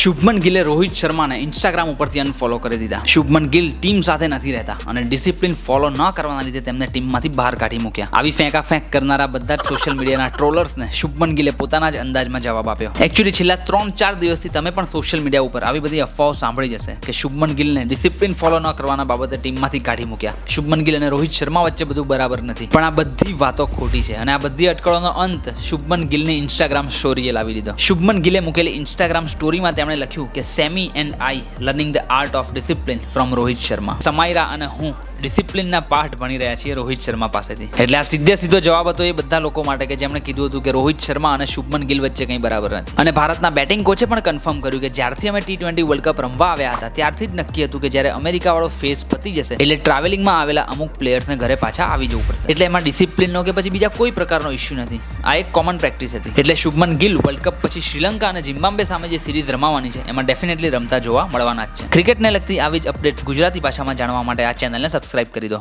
શુભમન ગિલે રોહિત શર્માને ઇન્સ્ટાગ્રામ ઉપરથી અનફોલો કરી દીધા. શુભમન ગિલ ટીમ સાથે નથી રહેતા અને ડિસિપ્લિન ફોલો ન કરવાના લીધે તેમને ટીમમાંથી બહાર કાઢી મૂક્યા. આવી ફેંકા ફેંક કરનારા બધા જ સોશિયલ મીડિયાના ટ્રોલર્સને શુભમન ગિલે પોતાના જ અંદાજમાં જવાબ આપ્યો. એકચ્યુઅલી છેલ્લા ત્રણ ચાર દિવસથી તમે પણ સોશિયલ મીડિયા ઉપર આવી બધી અફવાઓ સાંભળી જશે કે શુભમન ગિલને ડિસિપ્લિન ફોલો ન કરવાના બાબતે ટીમમાંથી કાઢી મૂક્યા. શુભમન ગિલ અને રોહિત શર્મા વચ્ચે બધું બરાબર નથી. પણ આ બધી વાતો ખોટી છે અને આ બધી અટકળોનો અંત શુભમન ગિલની ઇન્સ્ટાગ્રામ સ્ટોરીએ લાવી દીધો. શુભમન ગિલે મૂકેલી ઇન્સ્ટાગ્રામ સ્ટોરીમાં તેમણે લખ્યું કે Sammy and I learning the art of discipline from Rohit Sharma. Samaira અને હું ડિસિપ્લિનના પાઠ ભણી રહ્યા છીએ રોહિત શર્મા પાસેથી. એટલે આ સીધે સીધો જવાબ હતો એ બધા લોકો માટે કે જેમણે કીધું હતું કે રોહિત શર્મા અને શુભમન ગિલ વચ્ચે કંઈ બરાબર નથી. અને ભારતના બેટિંગ કોચે પણ કન્ફર્મ કર્યું કે જ્યારથી અમે ટી ટ્વેન્ટી વર્લ્ડ કપ રમવા આવ્યા હતા, ત્યારથી જ નક્કી હતું કે જ્યારે અમેરિકાવાળો ફેસ પતી જશે, એટલે ટ્રાવેલિંગમાં આવેલા અમુક પ્લેયર્સને ઘરે પાછા આવી જવું પડશે. એટલે એમાં ડિસિપ્લિનનો કે પછી બીજા કોઈ પ્રકારનો ઇસ્યુ નથી. આ એક કોમન પ્રેક્ટિસ હતી. એટલે શુભમન ગિલ વર્લ્ડ કપ પછી શ્રીલંકા અને જિમ્બાબ્વે સામે જે સિરીઝ રમાવાની છે. એમાં ડેફિનેટલી રમતા જોવા મળવાના જ છે. ક્રિકેટને લગતી આવી જ અપડેટ ગુજરાતી ભાષામાં જાણવા માટે આ ચેનલને સબસ્ક્રાઇબ કરી દો.